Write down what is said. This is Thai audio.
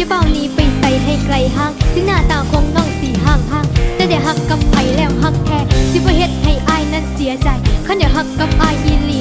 อย่าเบาหนีไปใส่ให้ไกลห่าง ถึงหน้าตาคงน้องสีห่างห่างแต่เดี๋ยวหักกับไผแล้วหักแท้สิบ่เฮ็ดให้อายนั้นเสียใจขันเดี๋ยวหักกับอายอีหลี